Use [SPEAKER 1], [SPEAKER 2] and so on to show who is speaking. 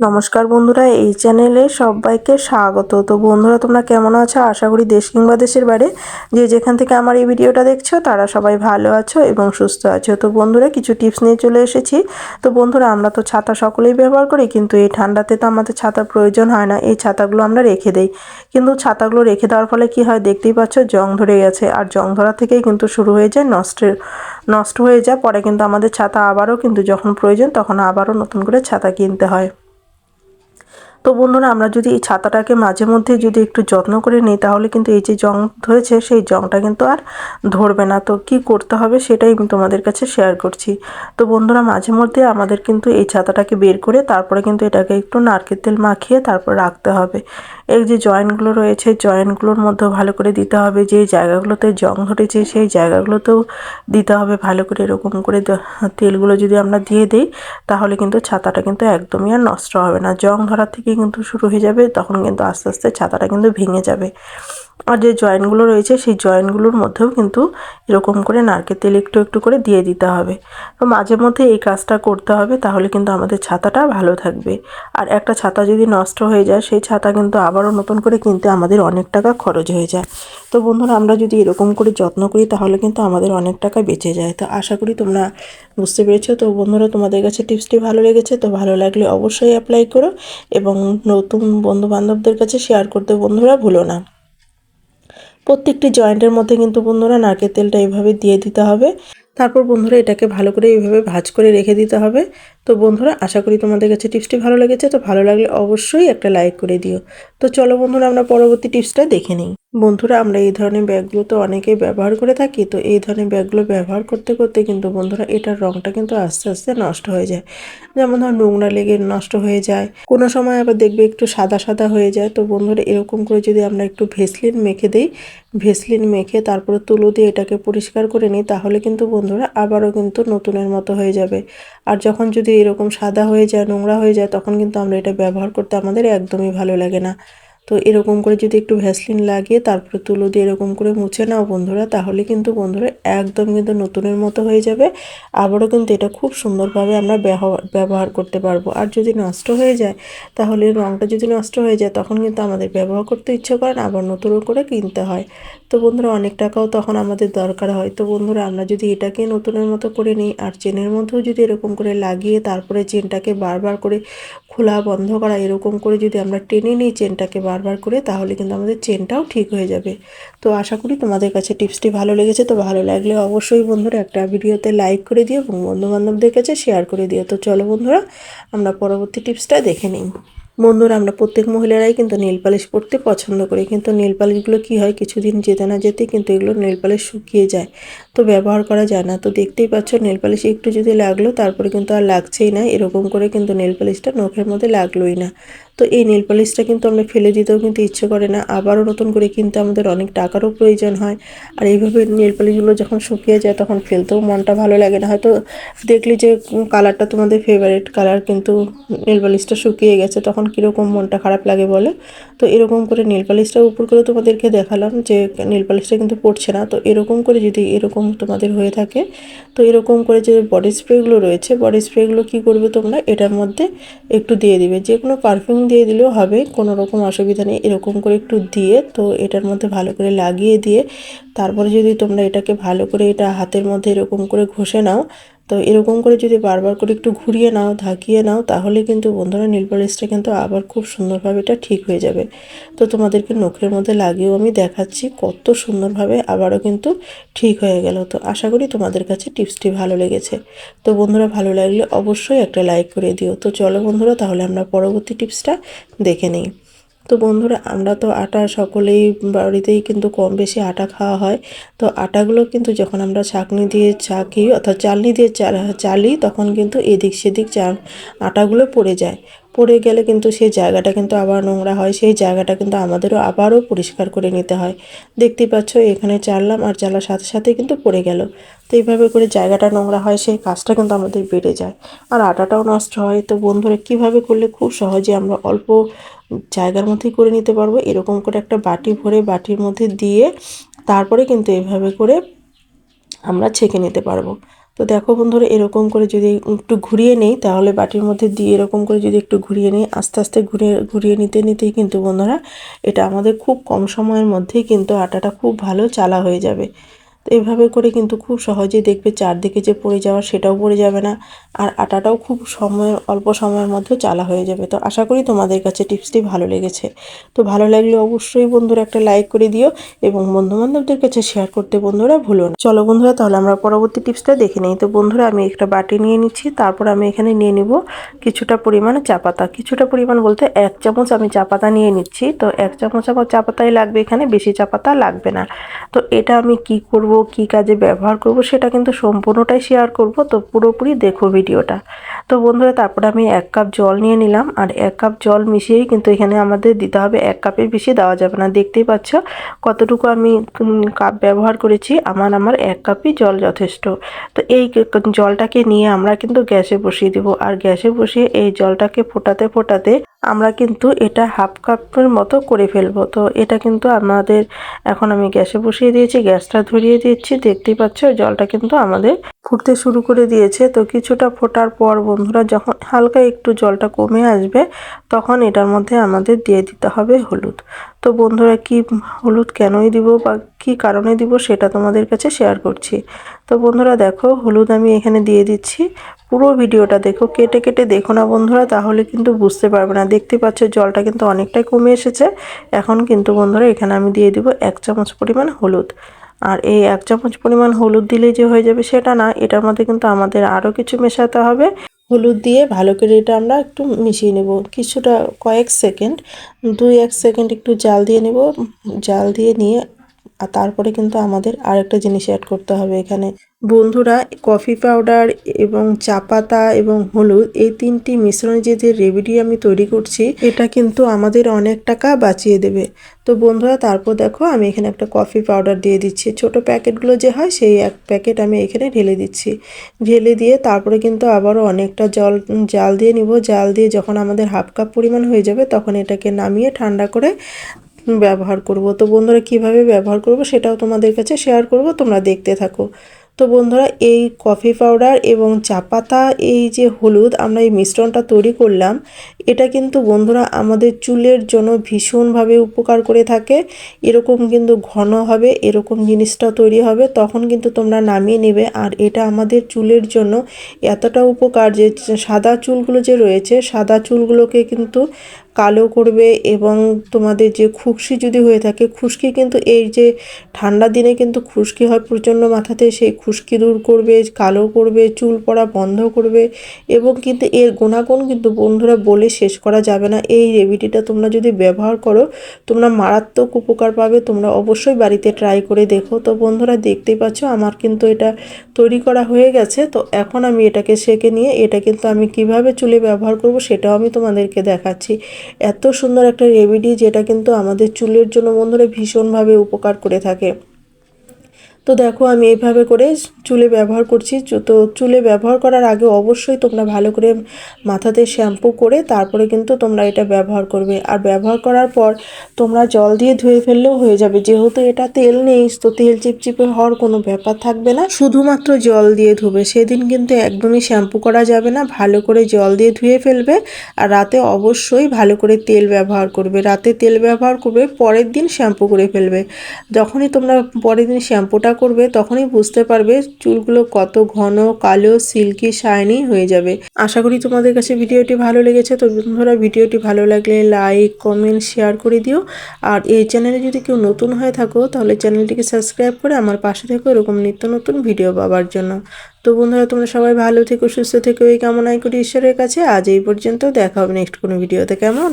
[SPEAKER 1] নমস্কার বন্ধুরা, এই চ্যানেলে সবাইকে স্বাগত। তো বন্ধুরা, তোমরা কেমন আছো? আশা করি দেশ কিংবা দেশের বাইরে যে যেখান থেকে আমার এই ভিডিওটা দেখছ, তারা সবাই ভালো আছো এবং সুস্থ আছো। তো বন্ধুরা, কিছু টিপস নিয়ে চলে এসেছি। তো বন্ধুরা, আমরা তো ছাতা সকলেই ব্যবহার করি, কিন্তু এই ঠান্ডাতে তো আমাদের ছাতার প্রয়োজন হয় না। এই ছাতাগুলো আমরা রেখে দেই। কিন্তু ছাতাগুলো রেখে দেওয়ার ফলে কি হয়? দেখতেই পাচ্ছ, জং ধরে গেছে। আর জং ধরা থেকেই কিন্তু শুরু হয়ে যায়, নষ্টের, নষ্ট হয়ে যায়। পরে কিন্তু আমাদের ছাতা আবারও কিন্তু যখন প্রয়োজন, তখন আবারও নতুন করে ছাতা কিনতে হয়। তো বন্ধুরা, আমরা যদি এই ছাতাটাকে মাঝে মধ্যে যদি একটু যত্ন করে নিই, তাহলে কিন্তু এই যে জং ধরেছে, সেই জংটা কিন্তু আর ধরবে না। তো কি করতে হবে সেটাই আমি তোমাদের কাছে শেয়ার করছি। তো বন্ধুরা, মাঝে মধ্যে আমাদের কিন্তু এই ছাতাটাকে বের করে তারপরে কিন্তু এটাকে একটু নারকেল তেল মাখিয়ে তারপর রাখতে হবে। এই যে জয়েন্টগুলো রয়েছে, জয়েন্টগুলোর মধ্যেও ভালো করে দিতে হবে। যে জায়গাগুলোতে জং ধরেছে, সেই জায়গাগুলোতেও দিতে হবে ভালো করে। এরকম করে তেলগুলো যদি আমরা দিয়ে দিই, তাহলে কিন্তু ছাতাটা কিন্তু একদমই আর নষ্ট হবে না। জং ধরার থেকে কিন্তু শুরু হয়ে যাবে তখন কিন্তু আস্তে আস্তে ছাতাটা কিন্তু ভেঙে যাবে। আর যে জয়েন্টগুলো রয়েছে, সেই জয়েন্টগুলোর মধ্যেও কিন্তু এরকম করে নারকেল তেল একটু একটু করে দিয়ে দিতে হবে। তো মাঝে মধ্যে এই কাজটা করতে হবে, তাহলে কিন্তু আমাদের ছাতাটা ভালো থাকবে। আর একটা ছাতা যদি নষ্ট হয়ে যায়, সেই ছাতা কিন্তু আবারও নতুন করে কিনতে আমাদের অনেক টাকা খরচ হয়ে যায়। তো বন্ধুরা, আমরা যদি এরকম করে যত্ন করি, তাহলে কিন্তু আমাদের অনেক টাকা বেঁচে যায়। তো আশা করি তোমরা বুঝতে পেরেছ। তো বন্ধুরা, তোমাদের কাছে টিপসটি ভালো লেগেছে, তো ভালো লাগলে অবশ্যই অ্যাপ্লাই করো এবং নতুন বন্ধু বান্ধবদের কাছে শেয়ার করতে বন্ধুরা ভুলো না। প্রত্যেকটি জয়েন্টের মধ্যে কিন্তু বন্ধুরা নারকেল তেলটা এইভাবে দিয়ে দিতে হবে। তারপর বন্ধুরা এটাকে ভালো করে এইভাবে ভাজ করে রেখে দিতে হবে। তো বন্ধুরা, আশা করি তোমাদের কাছে টিপসটি ভালো লেগেছে। তো ভালো লাগলে অবশ্যই একটা লাইক করে দিও। তো চলো বন্ধুরা, আমরা পরবর্তী টিপসটা দেখে নিই। বন্ধুরা, আমরা এই ধরনের ব্যাগগুলো তো অনেকেই ব্যবহার করে থাকি, তো এই ধরনের ব্যাগগুলো ব্যবহার করতে করতে কিন্তু বন্ধুরা এটার রঙটা কিন্তু আস্তে আস্তে নষ্ট হয়ে যায়। যেমন ধর নোংরা লেগে নষ্ট হয়ে যায়, কোনো সময় আবার দেখবে একটু সাদা সাদা হয়ে যায়। তো বন্ধুরা, এরকম করে যদি আমরা একটু ভেসলিন মেখে দিই, ভেসলিন মেখে তারপরে তুলো দিয়ে এটাকে পরিষ্কার করে নিই, তাহলে কিন্তু বন্ধুরা আবারও কিন্তু নতুনের মতো হয়ে যাবে। আর যখন যদি এরকম সাদা হয়ে যায়, নোংরা হয়ে যায়, তখন কিন্তু আমরা এটা ব্যবহার করতে আমাদের একদমই ভালো লাগে না। তো এরকম করে যদি একটু ভ্যাসলিন লাগিয়ে তারপরে তুলো দিয়ে এরকম করে মুছে নাও বন্ধুরা, তাহলে কিন্তু বন্ধুরা একদম কিন্তু নতুনের মতো হয়ে যাবে। আবারও কিন্তু এটা খুব সুন্দরভাবে আমরা ব্যবহার করতে পারব। আর যদি নষ্ট হয়ে যায়, তাহলে রঙটা যদি নষ্ট হয়ে যায়, তখন কিন্তু আমাদের ব্যবহার করতে ইচ্ছে করে না, আবার নতুন করে কিনতে হয়। তো বন্ধুরা অনেক টাকাও তখন আমাদের দরকার হয়। তো বন্ধুরা আমরা যদি এটাকে নতুনের মতো করে নিই, আর চেনের মধ্যেও যদি এরকম করে লাগিয়ে তারপরে চেনটাকে বারবার করে খোলা বন্ধ করা, এরকম করে যদি আমরা টেনে নিই, চেনটাকে বারবার করে, তাহলে কিন্তু আমাদের চেনটাও ঠিক হয়ে যাবে। তো আশা করি তোমাদের কাছে টিপসটি ভালো লেগেছে, তো ভালো লাগলে অবশ্যই বন্ধুরা একটা ভিডিওতে লাইক করে দিও এবং বন্ধুবান্ধবদের কাছে শেয়ার করে দিও। তো চলো বন্ধুরা, আমরা পরবর্তী টিপসটা দেখে নিই। বন্ধুরা, আমরা প্রত্যেক মহিলারাই কিন্তু নেল পালিশ পরতে পছন্দ করি। কিন্তু নেল পালিশগুলো কী হয়? কিছুদিন যেতে না যেতে কিন্তু এগুলো নেল পালিশ শুকিয়ে যায়। তো ব্যবহার করা যায় না। তো দেখতেই পাচ্ছ, নেল পালিশ একটু যদি লাগল, তারপরে কিন্তু আর লাগছেই না। এরকম করে কিন্তু নেল পালিশটা নখের মধ্যে লাগলোই না। তো এই নেল পালিশটা কিন্তু আমরা ফেলে দিতেও কিন্তু ইচ্ছে করে না। আবারও নতুন করে কিন্তু আমাদের অনেক টাকারও প্রয়োজন হয়। আর এইভাবে নেল পালিশগুলো যখন শুকিয়ে যায়, তখন ফেলতেও মনটা ভালো লাগে না। হয়তো দেখলি যে কালারটা তোমাদের ফেভারিট কালার কিন্তু নেল পালিশটা শুকিয়ে গেছে, তখন কীরকম মনটা খারাপ লাগে বলে? তো এরকম করে নীল পালিশটা উপর করে তোমাদেরকে দেখালাম যে নেল পালিশটা কিন্তু পড়ছে না। তো এরকম করে যদি এরকম তোমাদের হয়ে থাকে, তো এরকম করে যে বডি স্প্রেগুলো রয়েছে বডি স্প্রেগুলো কী করবে তোমরা? এটার মধ্যে একটু দিয়ে দিবে। যে কোনো পারফিউম দিয়ে দিলেও হবে, কোনো রকম অসুবিধা নেই। এরকম করে একটু দিয়ে, তো এটার মধ্যে ভালো করে লাগিয়ে দিয়ে, তারপরে যদি তোমরা এটাকে ভালো করে এটা হাতের মধ্যে এরকম করে ঘষে নাও তো এরকম করে যদি বারবার করে একটু ঘুরিয়ে নাও, ধাকিয়ে নাও, তাহলে কিন্তু বন্ধুরা নীল কিন্তু আবার খুব সুন্দরভাবে এটা ঠিক হয়ে যাবে। তো তোমাদেরকে নখের মধ্যে লাগিয়েও আমি দেখাচ্ছি কত সুন্দরভাবে আবারও কিন্তু ঠিক হয়ে গেল। তো আশা করি তোমাদের কাছে টিপসটি ভালো লেগেছে। তো বন্ধুরা ভালো লাগলে অবশ্যই একটা লাইক করে দিও। তো চলো বন্ধুরা, তাহলে আমরা পরবর্তী টিপসটা দেখে নিই। তো বন্ধুরা, আমরা তো আটা সকলেই বাড়িতেই কিন্তু কম বেশি আটা খাওয়া হয়। তো আটাগুলো কিন্তু যখন আমরা ছাঁকনি দিয়ে চাকি অর্থাৎ চালনি দিয়ে চালি, তখন কিন্তু এদিক সেদিক চা, আটাগুলো পড়ে যায়। পড়ে গেলে কিন্তু সেই জায়গাটা কিন্তু আবার নোংরা হয়, সেই জায়গাটা কিন্তু আমাদেরও আবারও পরিষ্কার করে নিতে হয়। দেখতেই পাচ্ছ, এখানে চাললাম আর চালার সাথে সাথে কিন্তু পড়ে গেল। তো এইভাবে করে জায়গাটা নোংরা হয়, সেই কাজটা কিন্তু আমাদের বেড়ে যায়। আর আটাটাও নষ্ট হয়, তো বন্ধুরা কীভাবে করলে খুব সহজে আমরা অল্প জায়গার মধ্যেই করে নিতে পারব? এরকম করে একটা বাটি ভরে বাটির মধ্যে দিয়ে তারপরে কিন্তু এভাবে করে আমরা ছেঁকে নিতে পারব। তো দেখো বন্ধুরা, এরকম করে যদি একটু ঘুরিয়ে নেই, তাহলে বাটির মধ্যে দিয়ে এরকম করে যদি একটু ঘুরিয়ে নেই, আস্তে আস্তে ঘুরিয়ে ঘুরিয়ে নিতে নিতেই কিন্তু বন্ধুরা, এটা আমাদের খুব কম সময়ের মধ্যেই কিন্তু আটাটা খুব ভালো চালা হয়ে যাবে। তো এভাবে করে কিন্তু খুব সহজেই দেখবে চারদিকে যে পড়ে যাওয়া সেটাও পড়ে যাবে না, আর আটাটাও খুব সময়, অল্প সময়ের মধ্যে চালা হয়ে যাবে। তো আশা করি তোমাদের কাছে টিপসটি ভালো লেগেছে। তো ভালো লাগলে অবশ্যই বন্ধুরা একটা লাইক করে দিও এবং বন্ধু বান্ধবদের কাছে শেয়ার করতে বন্ধুরা ভুলো না। চলো বন্ধুরা, তাহলে আমরা পরবর্তী টিপসটা দেখে নিই। তো বন্ধুরা, আমি একটা বাটি নিয়ে নিচ্ছি, তারপর আমি এখানে নিয়ে নিব কিছুটা পরিমাণ চা পাতা। কিছুটা পরিমাণ বলতে এক চামচ আমি চা পাতা নিয়ে নিচ্ছি। তো এক চামচ আমার চা পাতাই লাগবে এখানে, বেশি চা পাতা লাগবে না। তো এটা আমি কি করব, কি কাজে ব্যবহার করব, সেটা কিন্তু সম্পূর্ণটাই শেয়ার করব। তো পুরোপুরি দেখো ভিডিওটা তো বন্ধুরা, তারপরে আমি এক কাপ জল নিয়ে নিলাম। আর এক কাপ জল মিশিয়েই কিন্তু এখানে আমাদের দিতে হবে এক কাপের বেশি দেওয়া যাবে না। দেখতেই পাচ্ছ কতটুকু আমি কাপ ব্যবহার করেছি। আমার আমার এক কাপই জল যথেষ্ট। তো এই জলটাকে নিয়ে আমরা কিন্তু গ্যাসে বসিয়ে দিব। আর গ্যাসে বসিয়ে এই জলটাকে ফোটাতে ফোটাতে আমরা কিন্তু এটা হাফ কাপের মতো করে ফেলব। তো এটা কিন্তু আমাদের, এখন আমি গ্যাসে বসিয়ে দিয়েছি, গ্যাসটা ধরিয়ে দিচ্ছি। দেখতেই পাচ্ছ, জলটা কিন্তু আমাদের ফুটতে শুরু করে দিয়েছে। তো কিছুটা ফোটার পর বন্ধুরা, যখন হালকা একটু জলটা কমে আসবে, তখন এটার মধ্যে আমাদের দিয়ে দিতে হবে হলুদ। তো বন্ধুরা, কি হলুদ কেনই দিব বা কি কারণে দিব সেটা তোমাদের কাছে শেয়ার করছি। তো বন্ধুরা, দেখো, হলুদ আমি এখানে দিয়ে দিচ্ছি। পুরো ভিডিওটা দেখো, কেটে কেটে দেখো না বন্ধুরা, তাহলে কিন্তু বুঝতে পারবে না। দেখতে পাচ্ছ জলটা কিন্তু অনেকটাই কমে এসেছে। এখন কিন্তু বন্ধুরা এখানে আমি দিয়ে দিব এক চামচ পরিমাণ হলুদ। আর এই এক চামচ পরিমাণ হলুদ দিলে যে হয়ে যাবে সেটা না, এটার মধ্যে কিন্তু আমাদের আরও কিছু মেশাতে হবে। হলুদ দিয়ে ভালো করে এটা আমরা একটু মিশিয়ে নেব। কিছুটা কয়েক সেকেন্ড, দুই এক সেকেন্ড একটু জাল দিয়ে নেব। জাল দিয়ে নিয়ে আর তারপরে কিন্তু আমাদের আরেকটা জিনিস অ্যাড করতে হবে এখানে। বন্ধুরা কফি পাউডার এবং চা পাতা এবং হলুদ, এই তিনটি মিশ্রণে যে যে রেমেডি আমি তৈরি করছি, এটা কিন্তু আমাদের অনেক টাকা বাঁচিয়ে দেবে। তো বন্ধুরা, তারপর দেখো আমি এখানে একটা কফি পাউডার দিয়ে দিচ্ছি। ছোট প্যাকেটগুলো যে হয়, সেই এক প্যাকেট আমি এখানে ঢেলে দিচ্ছি। ঢেলে দিয়ে তারপরে কিন্তু আবারও অনেকটা জল, জাল দিয়ে নিব। জাল দিয়ে যখন আমাদের হাফ কাপ পরিমাণ হয়ে যাবে, তখন এটাকে নামিয়ে ঠান্ডা করে ব্যবহার করব। তো বন্ধুরা, কীভাবে ব্যবহার করব সেটাও তোমাদের কাছে শেয়ার করব, তোমরা দেখতে থাকো। তো বন্ধুরা, এই কফি পাউডার এবং চা পাতা, এই যে হলুদ, আমরা এই মিশ্রণটা তৈরি করলাম। এটা কিন্তু বন্ধুরা আমাদের চুলের জন্য ভীষণভাবে উপকার করে থাকে। এরকম কিন্তু ঘন হবে, এরকম জিনিসটা তৈরি হবে, তখন কিন্তু তোমরা নামিয়ে নেবে। আর এটা আমাদের চুলের জন্য এতটা উপকার যে সাদা চুলগুলো যে রয়েছে, সাদা চুলগুলোকে কিন্তু কালো করবে এবং তোমাদের যে খুশকি যদি হয়ে থাকে, খুশকি কিন্তু এই যে ঠান্ডা দিনে কিন্তু খুশকি হয় প্রচণ্ড মাথাতে, সেই খুশকি দূর করবে, কালো করবে, চুল পড়া বন্ধ করবে এবং কিন্তু এর গুণাগুণ কিন্তু বন্ধুরা বলে শেষ করা যাবে না। এই রেমেডিটা তোমরা যদি ব্যবহার করো, তোমরা মারাত্মক উপকার পাবে, তোমরা অবশ্যই বাড়িতে ট্রাই করে দেখো। তো বন্ধুরা দেখতেই পাচ্ছ, আমার কিন্তু এটা তৈরি করা হয়ে গেছে। তো এখন আমি এটাকে সেকে নিয়ে, এটা কিন্তু আমি কীভাবে চুলে ব্যবহার করব সেটাও আমি তোমাদেরকে দেখাচ্ছি। এত সুন্দর একটা রেমেডি যেটা কিন্তু আমাদের চুলের জন্য বন্ধুরা ভীষণভাবে উপকার করে থাকে। তো দেখো, আমি এইভাবে করে চুলে ব্যবহার করছি। তো চুলে ব্যবহার করার আগে অবশ্যই তোমরা ভালো করে মাথাতে শ্যাম্পু করে তারপরে কিন্তু তোমরা এটা ব্যবহার করবে। আর ব্যবহার করার পর তোমরা জল দিয়ে ধুয়ে ফেললেও হয়ে যাবে। যেহেতু এটা তেল নেই, তো তেল চিপচিপে হওয়ার কোনো ব্যাপার থাকবে না। শুধুমাত্র জল দিয়ে ধুবে। সেদিন কিন্তু একদমই শ্যাম্পু করা যাবে না। ভালো করে জল দিয়ে ধুয়ে ফেলবে। আর রাতে অবশ্যই ভালো করে তেল ব্যবহার করবে। রাতে তেল ব্যবহার করবে, পরের দিন শ্যাম্পু করে ফেলবে। যখনই তোমরা পরের দিন শ্যাম্পুটা করবে তখনই বুঝতে পারবে চুলগুলো কত ঘন, কালো, সিল্কি, শাইনি হয়ে যাবে। আশা করি তোমাদের কাছে ভিডিওটি ভালো লেগেছে। তো বন্ধুরা, ভিডিওটি ভালো লাগলে লাইক, কমেন্ট, শেয়ার করে দিও। আর এই চ্যানেলে যদি কেউ নতুন হয়ে থাকো, তাহলে চ্যানেলটিকে সাবস্ক্রাইব করে আমার পাশে থেকো এরকম নিত্য নতুন ভিডিও পাওয়ার জন্য। তো বন্ধুরা, তোমরা সবাই ভালো থেকো, সুস্থ থেকো। এই কামনাই করি ঈশ্বরের কাছে। আজ এই পর্যন্ত দেখা হবে নেক্সট কোনো ভিডিওতে। কেমন?